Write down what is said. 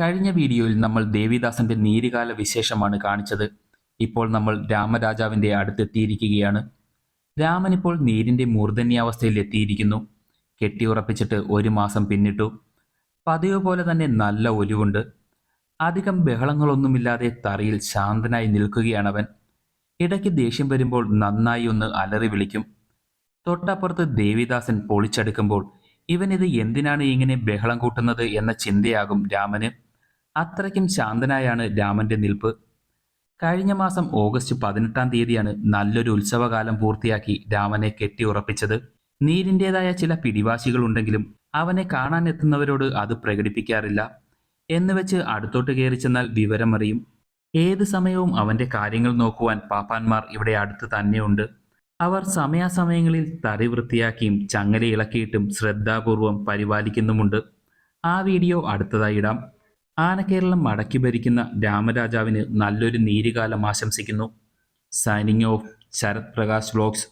കഴിഞ്ഞ വീഡിയോയിൽ നമ്മൾ ദേവിദാസന്റെ നീരികാല വിശേഷമാണ് കാണിച്ചത്. ഇപ്പോൾ നമ്മൾ രാമരാജാവിന്റെ അടുത്തെത്തിയിരിക്കുകയാണ്. രാമൻ ഇപ്പോൾ നീരിന്റെ മൂർധന്യാവസ്ഥയിൽ എത്തിയിരിക്കുന്നു. കെട്ടിയുറപ്പിച്ചിട്ട് ഒരു മാസം പിന്നിട്ടു. പതിവ് പോലെ തന്നെ നല്ല ഒലിവുണ്ട്. അധികം ബഹളങ്ങളൊന്നുമില്ലാതെ തറയിൽ ശാന്തനായി നിൽക്കുകയാണവൻ. ഇടയ്ക്ക് ദേഷ്യം വരുമ്പോൾ നന്നായി ഒന്ന് അലറി വിളിക്കും. തൊട്ടപ്പുറത്ത് ദേവിദാസൻ പൊളിച്ചെടുക്കുമ്പോൾ ഇവനിത് എന്തിനാണ് ഇങ്ങനെ ബഹളം കൂട്ടുന്നത്? എന്ന ചിന്തയാകും രാമന്. അത്രയ്ക്കും ശാന്തനായാണ് രാമന്റെ നിൽപ്പ്. കഴിഞ്ഞ മാസം ഓഗസ്റ്റ് പതിനെട്ടാം തീയതിയാണ് നല്ലൊരു ഉത്സവകാലം പൂർത്തിയാക്കി രാമനെ കെട്ടിയുറപ്പിച്ചത് നീരിന്റെതായ ചില പിടിവാശികളുണ്ടെങ്കിലും അവനെ കാണാൻ എത്തുന്നവരോട് അത് പ്രകടിപ്പിക്കാറില്ല. എന്ന് വെച്ച് അടുത്തോട്ട് കയറി ചെന്നാൽ വിവരമറിയും ഏത് സമയവും അവന്റെ കാര്യങ്ങൾ നോക്കുവാൻ പാപ്പാന്മാർ ഇവിടെ അടുത്ത് തന്നെയുണ്ട്. അവർ സമയാസമയങ്ങളിൽ തറി വൃത്തിയാക്കിയും ചങ്ങല ഇളക്കിയിട്ടും ശ്രദ്ധാപൂർവം പരിപാലിക്കുന്നുമുണ്ട്. ആ വീഡിയോ അടുത്തതായി ഇടാം. ആനക്കേരളം മടക്കി ഭരിക്കുന്ന രാമരാജാവിന് നല്ലൊരു നീരുകാലം ആശംസിക്കുന്നു. Signing off Sarath Prakash vlogs